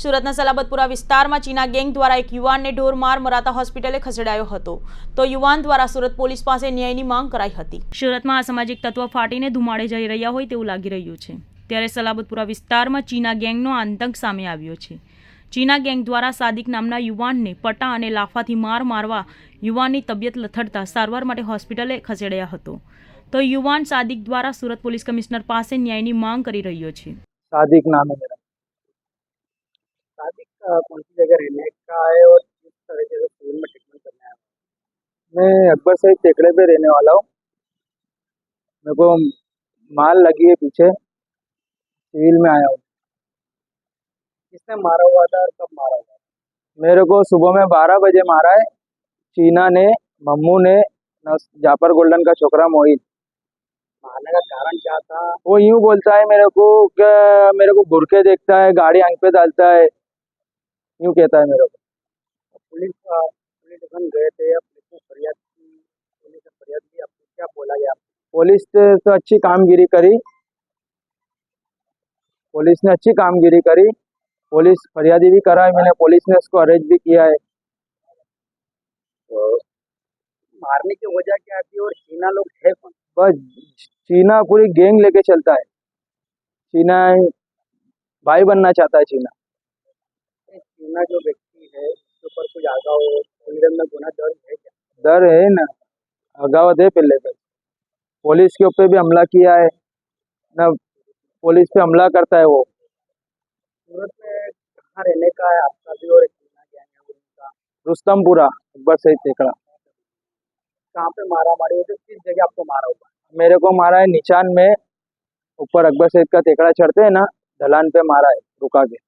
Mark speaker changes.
Speaker 1: સુરતના સલાબતપુરા વિસ્તારમાં ચીના ગેંગ દ્વારા એક યુવાનને ઢોર માર મરાતા હોસ્પિટલે ખસેડાયો હતો. તો યુવાન દ્વારા સુરત પોલીસ પાસે ન્યાયની માંગ કરાઈ હતી. સુરતમાં અસામાજિક તત્વો ફાટીને ધુમાડે જઈ રહ્યા હોય તેવું લાગી રહ્યું છે. ત્યારે સલાબતપુરા વિસ્તારમાં ચીના ગેંગનો આતંક સામે આવ્યો છે. ચીના ગેંગ દ્વારા સાદિક નામના યુવાનને પટા અને લાફાથી માર મારવા યુવાનની તબિયત લથડતા સારવાર માટે હોસ્પિટલે ખસેડાયા હતો. તો યુવાન સાદિક દ્વારા સુરત પોલીસ કમિશનર પાસે ન્યાયની માંગ કરી રહ્યો છે.
Speaker 2: સાદિક નામે कौन सी जगह रहने का है और किस तरीके से सिविल में ट्रीटमेंट करना है?
Speaker 3: मैं अकबर साहिब टेकड़े पे रहने वाला हूँ। मेरे को माल लगी है पीछे। सिविल में आया हूँ।
Speaker 2: किसने मारा हुआ था और कब मारा हुआ
Speaker 3: मेरे को सुबह में बारह बजे मारा है। चीना ने मम्मू ने जापर गोल्डन का छोकरा मोहित।
Speaker 2: मारने का कारण क्या था?
Speaker 3: वो यूँ बोलता है मेरे को कि मेरे को घुरके देखता है गाड़ी आँख पे डालता है। यूँ कहता है मेरे को
Speaker 2: पुलिस पुलिस गए थे पुलिस को फरियाद की पुलिस ने फरियाद की आपको क्या बोला गया
Speaker 3: पुलिस तो अच्छी कामगिरी करी। पुलिस ने अच्छी कामगिरी करी। पुलिस फरियादी भी करा है मैंने पुलिस ने उसको अरेस्ट भी किया है।
Speaker 2: तो मारने की वजह क्या थी और चीना लोग है कौन?
Speaker 3: बस चीना पूरी गैंग लेके चलता है। चीना भाई बनना चाहता है चीना।
Speaker 2: ये जो व्यक्ति है उसके ऊपर कुछ आगा हो पुलिस में गुना दर्ज है क्या?
Speaker 3: डर है ना। अगावत है पहले से पुलिस के ऊपर भी हमला किया है। ना पुलिस पे हमला करता है वो।
Speaker 2: सूरत में कहाँ रहने का है आपका भी और
Speaker 3: रुस्तमपुरा अकबर सहित टेकड़ा
Speaker 2: कहाँ पे मारा मारी थी किस जगह आपको मारा हुआ
Speaker 3: मेरे को मारा है निशान में। ऊपर अकबर सहित का टेकड़ा चढ़ते हैं ना ढलान पे मारा है रुका के।